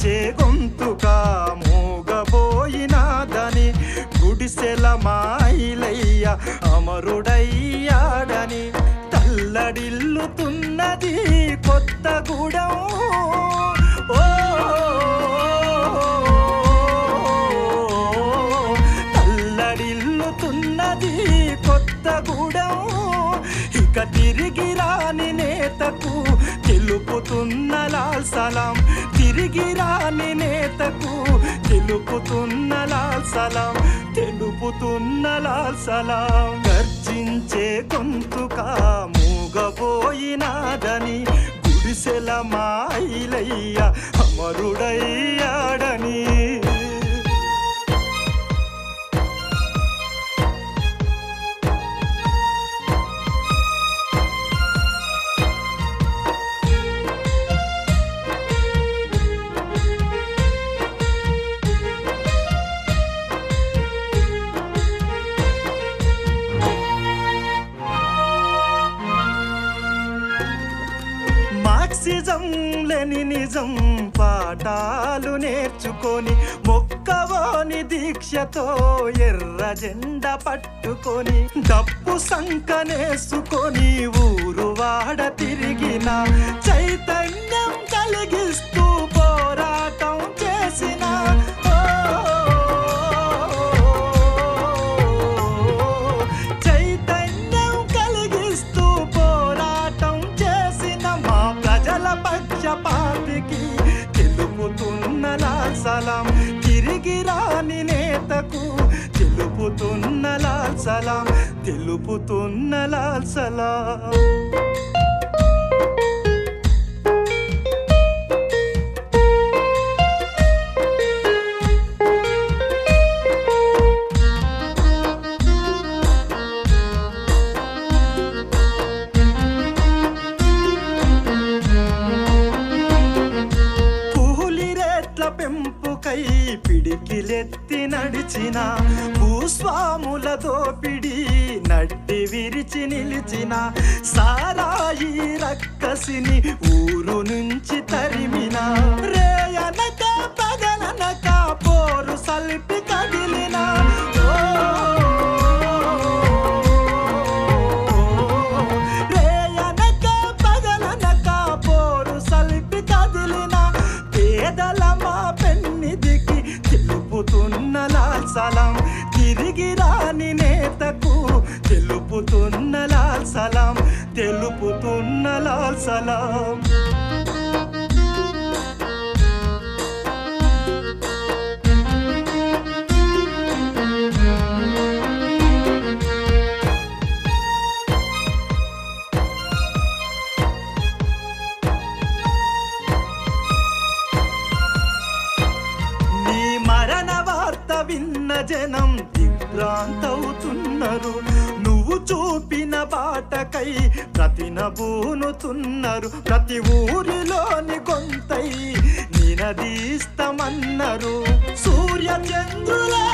గర్జించే గొంతుక మోగబోయినాదని గుడిసెల మాయిలయ్య అమరుడయ్యాడని తల్లడిల్లుతున్నది కొత్త గూడం. ఓ తల్లడిల్లుతున్నది కొత్త గూడం. ఇక తిరిగి రాని నేతకు తెలుపుతున్న లాల్ సలాం. తిరిగి రాని నేతకు తెలుపుతున్న లాల్ సలాం. తెలుపుతున్న లాల్ సలాం. గర్జించే గొంతుక మూగబోయినాదని గుడిసెల మాయిలయ్య లేని నిజం పాఠాలు నేర్చుకొని మొక్కవోని దీక్షతో ఎర్ర జెండ పట్టుకొని డప్పు సంకనేసుకొని ఊరు వాడ తిరిగిన లాల్సలాం. తిరిగి రాని నేతకు తెలుపుతున్న లాల్సలాం. తెలుపుతున్న లాల్సలాం. చెట్ల పెంపుకై పిడికిలెత్తి నడిచిన భూస్వాములతో పిడి నట్టి విరిచి నిలిచిన సారాయి రక్కసిని ఊరు నుంచి తరిమిన. రేయనక పగలనక పోరు సల్పి కదిలిన. రేయనక పగలనక పోరు సల్పి కదిలిన. పేదల సలం. తిరిగి రాని నేతకు తెలుపుతున్న లాల్ తెలుపుతున్న లాల్ జనం దిగ్భ్రాంతవుతున్నారు నువ్వు చూపిన బాటకై ప్రతి నబూనుతున్నారు ప్రతి ఊరిలోని గొంతై నినదీస్తామన్నారు. సూర్య చంద్రుల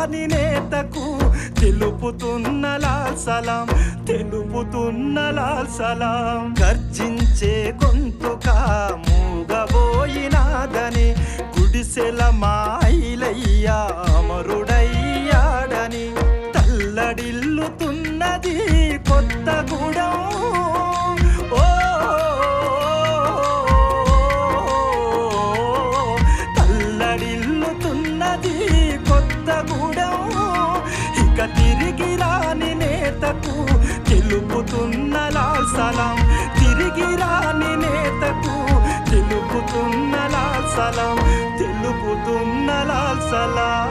తిరిగి నేతకు తెలుపుతున్న లాల్ సలాం తెలుపుతున్న లాల్ సలాం. గర్జించే గొంతుక మూగబోయినాదని గుడిసెల మాయిలయ్యా. తెలుపుతున్న లాల్ సలాం తిరిగి రాని నేతకు తెలుపుతున్న లాల్ సలాం తెలుపుతున్న లాల్ సలాం